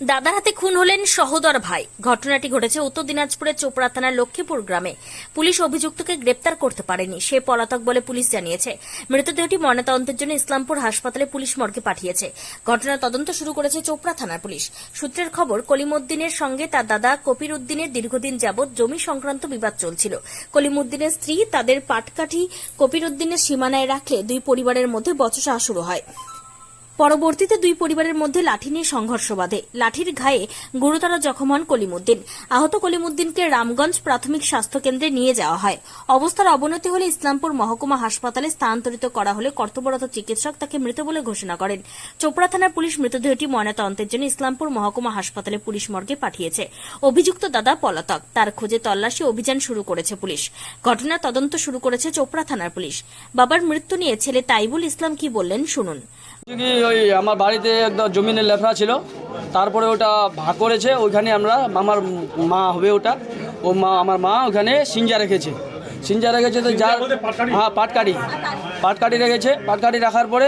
দাদার হাতে খুন হলেন সহোদর ভাই। ঘটনাটি ঘটেছে উত্তর দিনাজপুরের চোপড়া থানার লক্ষ্মীপুর গ্রামে। পুলিশ অভিযুক্তকে গ্রেপ্তার করতে পারেনি, সে পলাতক বলে পুলিশ জানিয়েছে। মৃতদেহটি ময়নাতদন্তের জন্য ইসলামপুর হাসপাতালে পুলিশ মর্গে পাঠিয়েছে। ঘটনার তদন্ত শুরু করেছে চোপড়া থানার পুলিশ। সূত্রের খবর, কলিমুদ্দিনের সঙ্গে তার দাদা কপির উদ্দিনের দীর্ঘদিন যাবৎ জমি সংক্রান্ত বিবাদ চলছিল। কলিমুদ্দিনের স্ত্রী তাদের পাটকাঠি কপির উদ্দিনের সীমানায় রাখলে দুই পরিবারের মধ্যে বচসা শুরু হয়। পরবর্তীতে দুই পরিবারের মধ্যে লাঠি নিয়ে সংঘর্ষ বাধে। লাঠির ঘায়ে গুরুতর জখম হন কলিমুদ্দিন। আহত কলিমুদ্দিনকে রামগঞ্জ প্রাথমিক স্বাস্থ্য কেন্দ্রে নিয়ে যাওয়া হয়। অবস্থার অবনতি হলে ইসলামপুর মহকুমা হাসপাতালে স্থানান্তরিত করা হলে কর্তব্যরত চিকিৎসক তাকে মৃত বলে ঘোষণা করেন। চোপড়া থানার পুলিশ মৃতদেহটি ময়নাতদন্তের জন্য ইসলামপুর মহকুমা হাসপাতালে পুলিশ মর্গে পাঠিয়েছে। অভিযুক্ত দাদা পলাতক। তার খোঁজে তল্লাশি অভিযান শুরু করেছে পুলিশ। ঘটনার তদন্ত শুরু করেছে চোপড়া থানার পুলিশ। বাবার মৃত্যু নিয়ে ছেলে তাইবুল ইসলাম কি বললেন, শুনুন। কি ওই আমার বাড়িতে একদম জমিনের লেফড়া ছিল তারপরে ওটা ভাগ করেছে ওইখানে আমরা আমার মা হবে ওটা ও মা আমার মা ওখানে সিঞ্জা রেখেছে। সিঞ্জা রেখেছে তো যার হ্যাঁ পাটকাটি পাটকাটি রেখেছে পাটকাটি রাখার পরে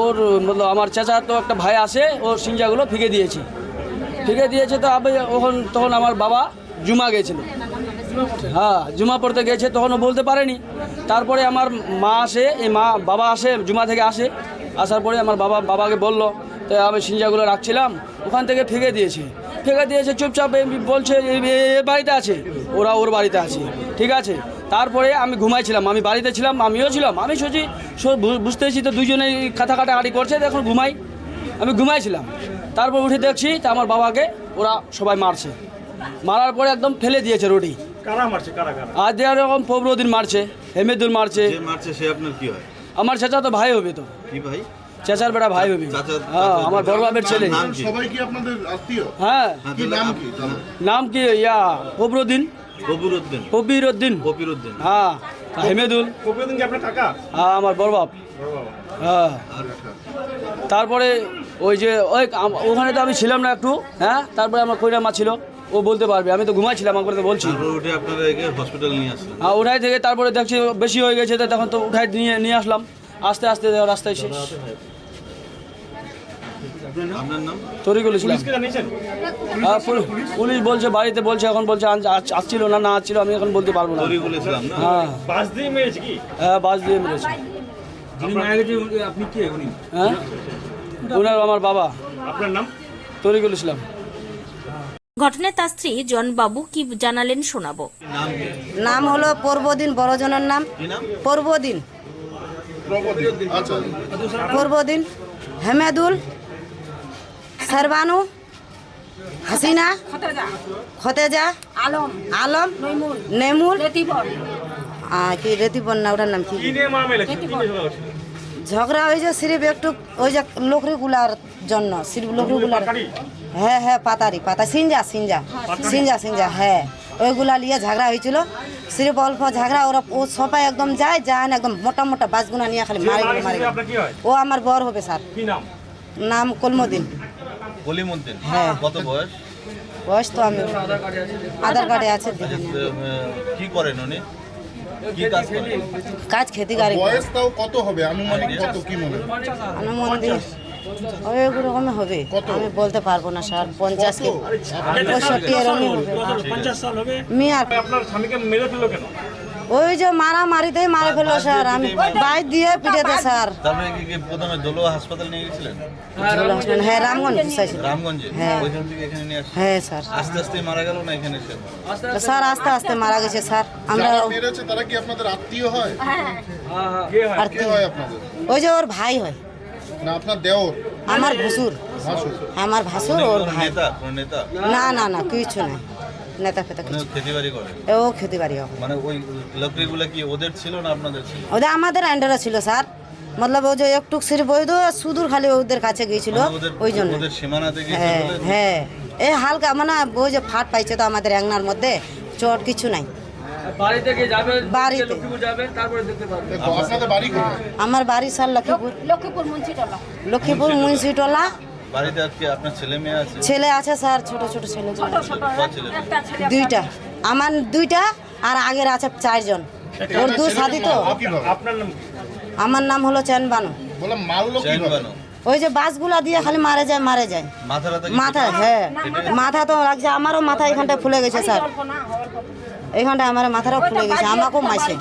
ওর মতলব আমার চেঁচা তো একটা ভাই আসে ওর সিঞ্জাগুলো ফিকে দিয়েছে। ফিকে দিয়েছে তো আবে ওখন তখন আমার বাবা জুমা গেছিল। হ্যাঁ জুমা পড়তে গেছে তখন ও বলতে পারেনি। তারপরে আমার মা আসে এই মা বাবা আসে জুমা থেকে আসে। আসার পরে আমার বাবা বাবাকে বলল তো আমি সিঞ্জাগুলো রাখছিলাম ওখান থেকে ফেঁকে দিয়েছে। ফেঁকে দিয়েছে চুপচাপ বলছে এ বাড়িতে আছে। ওরা ওর বাড়িতে আছে ঠিক আছে? তারপরে আমি ঘুমাইছিলাম আমি বাড়িতে ছিলাম আমিও ছিলাম আমি সোচি সো- বুঝতেছি তো দুজনেই খাতা কাটা আড়ি করছে এখন ঘুমাই। আমি ঘুমাইছিলাম তারপর উঠে দেখছি তা আমার বাবাকে ওরা সবাই মারছে। মারার পরে একদম ফেলে দিয়েছে রোডি কারা মারছে? কারা কারা? আজ এরকম প্রবরদিন মারছে হেমেদুল মারছে। মারছে সে আপনার কি হয়? আমার চাচা তো ভাই হবে তো। কি ভাই? চেঁচার বেটা ভাই হবে। হ্যাঁ আমার বড় বাপের ছেলে। নাম কি? সবাই কি আপনাদের আত্মীয়? হ্যাঁ। হ্যাঁ, কি নাম কি? নাম কি? ইয়া প্রবরদিন কবির উদ্দিন কবির উদ্দিন কবির উদ্দিন হ্যাঁ হেমেদুল। কি আপনার কাকা? হ্যাঁ আমার বড় বাপ। হ্যাঁ। তারপরে ওই যে ওই ওখানে তো আমি ছিলাম না একটু হ্যাঁ? তারপরে আমার কইরা মা ছিল। ও বলতে পারবে আমি তো ঘুমাইছিলাম একবার তো বলছি। উঠে আপনারা একে হসপিটাল নিয়ে আসলেন হ্যাঁ উঠাই থেকে তারপরে দেখছি বেশি হয়ে গেছে তো তখন তো উঠাই নিয়ে নিয়ে আসলাম। আস্তে আস্তে রাস্তায় শেষ। আপনার নাম? তরিকুল ইসলাম। হ্যাঁ, পুলিশ বলছে বাড়িতে বলছে এখন বলছে আসছিল না না আসছিল আমি এখন বলতে পারব না। তরিকুল ইসলাম হ্যাঁ। বাস দিয়ে মেরেছে কি? হ্যাঁ বাস দিয়ে মেরেছে। যিনি মারা গেছে আপনি কে? উনি? হ্যাঁ? ওনার আমার বাবা। আপনার নাম? তরিকুল ইসলাম। ঘটনায় তার স্ত্রী জনবাবু কি জানালেন শোনাবো। নাম হলো পূর্বদিন বড়জনের নাম। কি নাম পূর্বদিন। আচ্ছা পূর্বদিন হেমেদুল সারবানু হাসিনা খতেজা আলম আলম নৈমুল। কি রেতিবন না ওটার নাম কি? ঝগড়া? ঝগড়া হয়েছে সিরিফ একটু ওই যে লোকরিগুলার জন্য সিরিফ লোকরিগুলার? হ্যাঁ হ্যাঁ পাতারি পাতা সিঞ্জা সিঞ্জা সিঞ্জা সিঞ্জা হ্যাঁ ওইগুলা নিয়ে ঝগড়া হয়েছিল। সিরিফ অল্প ঝগড়া ওরা ও সবাই একদম যায় যায় না একদম মোটা মোটা বাসগুনা নিয়ে খালি মারে মারা। হয়? ও আমার বর হবে স্যার। কি নাম? নাম কলমদিন কলিম হ্যাঁ। কত বয়স? বয়স তো আমি আধার কার্ডে আছে আচ্ছা। কি করেন উনি? কি কাজ করেন কাজ খেতে গাড়ি বয়স তাও কত হবে? আনুমানিক কত? কি মনে হয়? মন্দির ওইরকম হবে। আমি বলতে পারব না স্যার। পঞ্চাশ কি পঁয়ষট্টি এরকমই হবে। মিয়ার আপনার স্বামীকে মেরে ফেলো কেন? ওই যে মারা মারিতেই মারে ফেলল স্যার। আমি বাইক দিয়ে পিটেতে স্যার। তারপরে কি কি প্রথমে দোলো হাসপাতাল নিয়ে গেছিলেন? হ্যাঁ রামগঞ্জ। রামগঞ্জে হ্যাঁ। ওইখান থেকে এখানে নিয়ে আসছেন? হ্যাঁ স্যার। আস্তে আস্তে মারা গেল না এখানে এসে? স্যার আস্তে আস্তে মারা গেছে স্যার। আমরা মেরেছে তারা কি আপনাদের আত্মীয় হয়? কে হয়? হয় আপনাদের? ওই যে ওর ভাই হয়। না আপনার দেওর? আমার ভাসুর। ভাসুর। আমার ভাসুর ওর ভাই। না না না কিছু নাই। নেতা ফেতা কিছু খেতে বাড়ি করে? ও খেতে পারি হবে। মানে ওই লকড়িগুলো কি ওদের ছিল না আপনাদের ছিল? ওদের আমাদের আন্ডারে ছিল স্যার। মতলব ওই যে একটু সির বৈধ সুদূর খালি ওদের কাছে গিয়েছিল মানে ওই জন্য। ওদের সীমানা থেকে হ্যাঁ হ্যাঁ। এই হালকা মানে ওই যে ফাট পাইছে তো আমাদের অ্যাংনার মধ্যে চোট কিছু নাই। বাড়ি থেকে যাবে বাড়িতে। লক্ষ্মীপুর যাবে তারপরে দেখতে পারবে। আপনাদের বাড়ি কোথায়? আমার বাড়ি স্যার লক্ষ্মীপুর। লক্ষ্মীপুর মুন্সিটলা। লক্ষ্মীপুর মুন্সিটোলা। বাড়িতে আজকে আপনার ছেলে মেয়ে আছে? ছেলে আছে স্যার ছোট ছোট ছেলে ছোট ছোট কয় ছেলে? একটা ছেলে দুইটা। আমার দুইটা আর আগের আছে চারজন। ওর দু সাথী তো। আপনার নাম আমার নাম হলো চেন বানু। বললাম মারলো বানো। ওই যে বাসগুলা দিয়ে খালি মারে যায় মারে যায়। মাথাটা মাথা হ্যাঁ। মাথা তো লাগছে আমারও মাথা এখানটা ফুলে গেছে স্যার। এইখানটা আমার মাথাটাও ফুলে গেছে আমাকেও মাইছে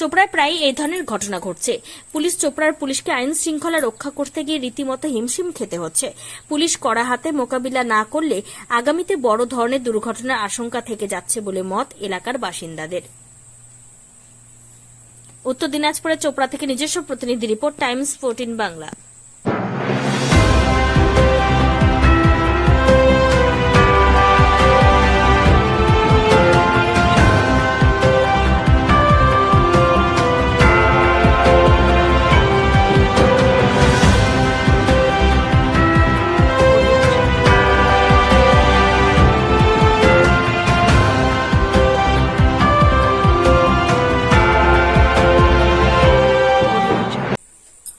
চোপড়ায় প্রায় এই ধরনের ঘটনা ঘটছে। পুলিশ চোপড়ার পুলিশকে আইন শৃঙ্খলা রক্ষা করতে গিয়ে রীতিমতো হিমশিম খেতে হচ্ছে। পুলিশ কড়া হাতে মোকাবিলা না করলে আগামীতে বড় ধরনের দুর্ঘটনার আশঙ্কা থেকে যাচ্ছে বলে মত এলাকার বাসিন্দাদের। উত্তর দিনাজপুরের চোপড়া থেকে নিজস্ব প্রতিনিধি রিপোর্ট, টাইমস ফোরটিন বাংলা।